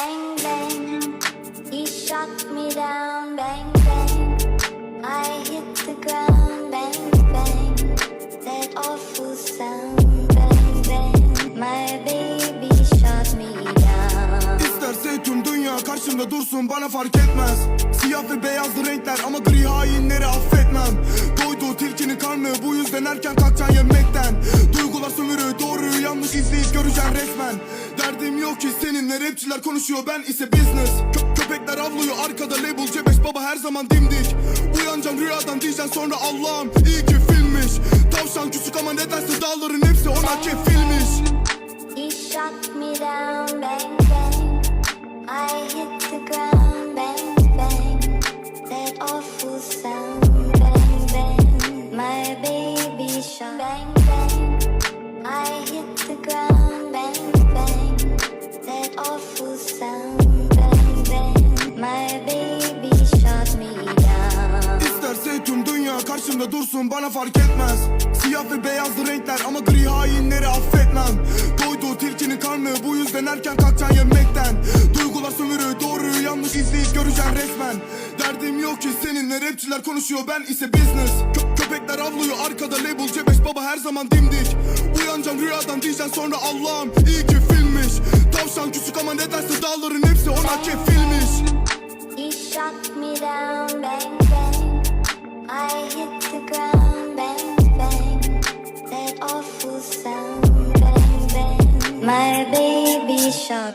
bang bang. He shot me down, bang bang. I hit the ground, bang bang. That awful sound, bang bang. My baby shot me down. İsterse tüm dünya karşımda dursun bana fark etmez Siyah ve beyazlı renkler ama gri hainleri bu yüzden erken kalkacaksın yemekten. Duygular sömürü doğruyu yanlış izleyip göreceksin resmen. Derdim yok ki seninle rapçiler konuşuyor ben ise business. Kö- Köpekler avlıyor arkada label C5 baba her zaman dimdik. Uyanacaksın rüyadan diyeceksin sonra Allah'ım iyi ki filmmiş. Tavşan küçük ama nedense dağların hepsi ona kefilmiş karşımda dursun bana fark etmez. Siyah ve beyazlı renkler ama gri hainleri affetmem Doydu tilkinin karnı bu yüzden erken kalkacaksın yemekten. Duygular sömürü doğruyu yanlış izleyip göreceksin resmen. Derdim yok ki seninle rapçiler konuşuyor ben ise business. Kö- Köpekler avlıyor arkada label C5 baba her zaman dimdik. Uyanacaksın rüyadan diyeceksin sonra Allah'ım iyi ki filmmiş. Tavşan küçük ama nedense dağların hepsi ona kefilmiş. He shot me down, bang. Awful sound, bang bang. My baby shot